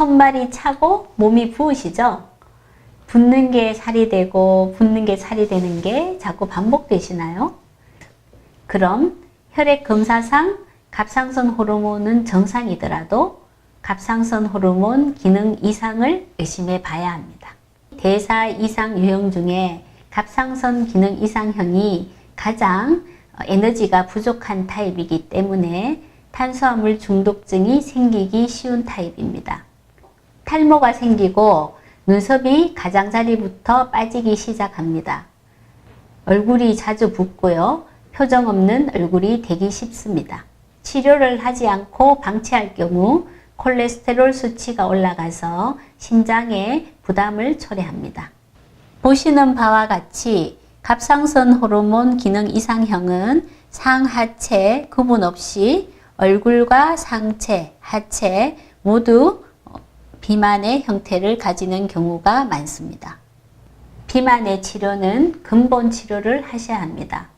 손발이 차고 몸이 부으시죠? 붓는 게 살이 되고 붓는 게 살이 되는 게 자꾸 반복되시나요? 그럼 혈액 검사상 갑상선 호르몬은 정상이더라도 갑상선 호르몬 기능 이상을 의심해 봐야 합니다. 대사 이상 유형 중에 갑상선 기능 이상형이 가장 에너지가 부족한 타입이기 때문에 탄수화물 중독증이 생기기 쉬운 타입입니다. 탈모가 생기고 눈썹이 가장자리부터 빠지기 시작합니다. 얼굴이 자주 붓고요. 표정 없는 얼굴이 되기 쉽습니다. 치료를 하지 않고 방치할 경우 콜레스테롤 수치가 올라가서 심장에 부담을 초래합니다. 보시는 바와 같이 갑상선 호르몬 기능 이상형은 상하체 구분 없이 얼굴과 상체, 하체 모두 비만의 형태를 가지는 경우가 많습니다. 비만의 치료는 근본 치료를 하셔야 합니다.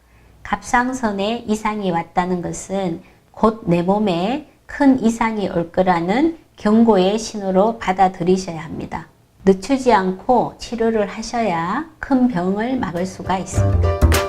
갑상선에 이상이 왔다는 것은 곧 내 몸에 큰 이상이 올 거라는 경고의 신호로 받아들이셔야 합니다. 늦추지 않고 치료를 하셔야 큰 병을 막을 수가 있습니다.